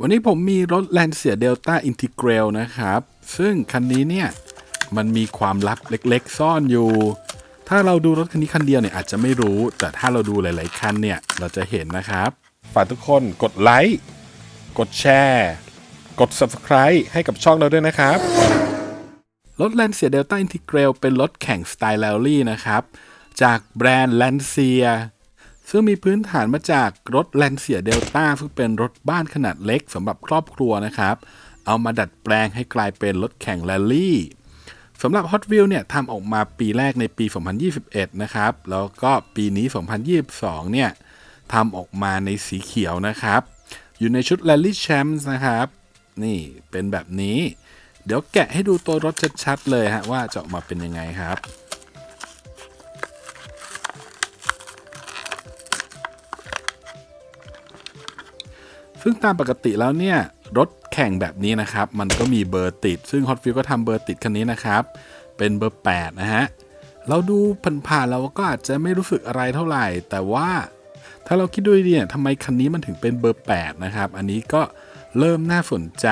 วันนี้ผมมีรถ Lancia Delta Integral นะครับ ซึ่งคันนี้เนี่ย มันมีความลับเล็กๆ ซ่อนอยู่ ถ้าเราดูรถคันนี้คันเดียวเนี่ยอาจจะไม่รู้ แต่ถ้าเราดูหลาย ๆ คันเนี่ย เราจะเห็นนะครับ ฝากทุกคนกดไลค์ กดแชร์ กด Subscribe ให้กับช่องเราด้วยนะครับ รถ Lancia Delta Integral เป็นรถแข่งสไตล์ Rally นะครับ จากแบรนด์ Lancia ซึ่งมีพื้นฐานมาจากรถ Lancia Delta ซึ่งเป็นรถบ้านขนาดเล็กสำหรับครอบครัวนะครับ เอามาดัดแปลงให้กลายเป็นรถแข่ง Rally สำหรับ Hot Wheels เนี่ยทำออกมาปีแรกในปี 2021 นะครับ แล้วก็ปีนี้ 2022 เนี่ยทำออกมาในสีเขียวนะครับ อยู่ในชุด Rally Champs นะครับ นี่เป็นแบบนี้ เดี๋ยวแกะให้ดูตัวรถชัดๆเลยฮะว่าจะออกมาเป็นยังไงครับ ซึ่งตามปกติแล้วเนี่ยรถแข่งแบบนี้นะครับ มันก็มีเบอร์ติด ซึ่ง Hot Wheels ก็ทำเบอร์ติดคันนี้นะครับ เป็นเบอร์ 8 นะฮะ เราดูผ่านๆเราก็อาจจะไม่รู้สึกอะไรเท่าไหร่ แต่ว่าถ้าเราคิดดูดีๆเนี่ยทำไมคันนี้มันถึงเป็นเบอร์ 8 นะครับ อันนี้ก็เริ่มน่าสนใจ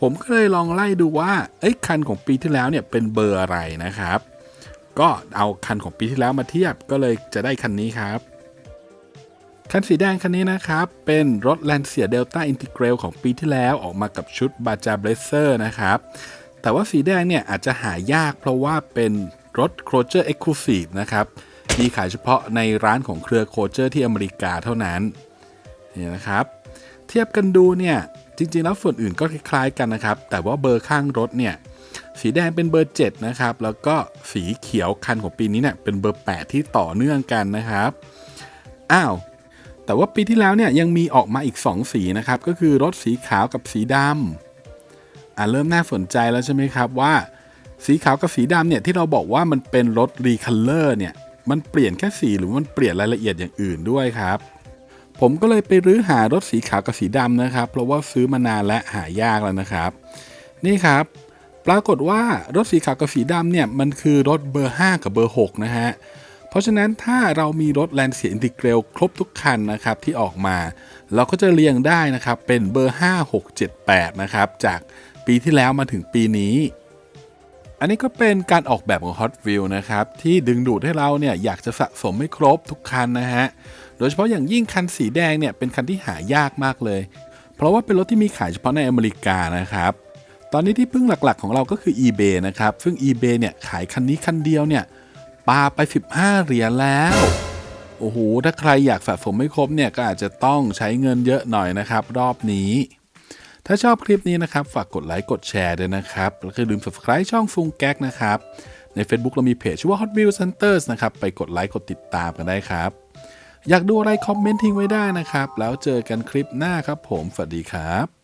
ผมก็เลยลองไล่ดูว่าเอ้ยคันของปีที่แล้วเนี่ยเป็นเบอร์อะไรนะครับ ก็เอาคันของปีที่แล้วมาเทียบก็เลยจะได้คันนี้ครับ คันสีแดงคันนี้นะครับ เป็นรถ Lancia Delta Integral ของปีที่แล้วออกมากับชุด b a j a Blazer นะครับ แต่ว่าสีแดงเนี่ยอาจจะหายากเพราะว่าเป็นรถ c r o c h e r Exclusive นะครับมีขายเฉพาะในร้านของเครือ c r o c h e r ที่อเมริกาเท่านั้นนี่นะครับ เทียบกันดูเนี่ยจริงๆแล้วส่วนอื่นก็คล้ายๆกันนะครับ แต่ว่าเบอร์ข้างรถเนี่ยสีแดงเป็นเบอร์ 7 นะครับ แล้วก็สีเขียวคันของปีนี้เนี่ยเป็นเบอร์ 8 ที่ต่อเนื่องกันนะครับ อ้าว แต่ว่าปีที่แล้วเนี่ยยังมีออกมาอีก 2 สีนะครับ ก็คือรถสีขาวกับสีดำอ่าเริ่มน่าสนใจแล้วใช่ไหมครับว่า สีขาวกับสีดำเนี่ยที่เราบอกว่ามันเป็นรถรีคัลเลอร์เนี่ยมันเปลี่ยนแค่สีหรือมันเปลี่ยนรายละเอียดอย่างอื่นด้วยครับ ผมก็เลยไปรื้อหารถสีขาวกับสีดำนะครับ เพราะว่าซื้อมานานและหายากแล้วนะครับ นี่ครับปรากฏว่ารถสีขาวกับสีดำเนี่ยมันคือรถเบอร์ 5 กับเบอร์ 6 นะฮะ เพราะฉะนั้นถ้าเรามีรถ Lancia Integral ครบทุกคันนะครับที่ออกมา เราก็จะเรียงได้นะครับเป็นเบอร์ 5 6 7 8 นะครับ จากปีที่แล้วมาถึงปีนี้ อันนี้ก็เป็นการออกแบบของ Hot Wheels นะครับ ที่ดึงดูดให้เราเนี่ยอยากจะสะสมให้ครบทุกคันนะฮะ โดยเฉพาะอย่างยิ่งคันสีแดงเนี่ยเป็นคันที่หายากมากเลย เพราะว่าเป็นรถที่มีขายเฉพาะในอเมริกานะครับตอนนี้ที่พึ่งหลักๆของเราก็คือ eBay นะครับ ซึ่ง eBay เนี่ยขายคันนี้คันเดียวเนี่ย ปาไป 15 เหรียญแล้ว โอ้โห ถ้าใครอยากสะสมไม่ครบเนี่ย ก็อาจจะต้องใช้เงินเยอะหน่อยนะครับ รอบนี้ ถ้าชอบคลิปนี้นะครับ ฝากกดไลค์ กดแชร์ด้วยนะครับ แล้วก็อย่าลืม subscribe ช่องฟุงแก๊กนะครับ ใน Facebook เรามีเพจชื่อว่า Hot Wheels Centers นะครับ ไปกดไลค์ กดติดตามกันได้ครับ อยากดูอะไรคอมเมนต์ทิ้งไว้ได้นะครับ แล้วเจอกันคลิปหน้าครับผม สวัสดีครับ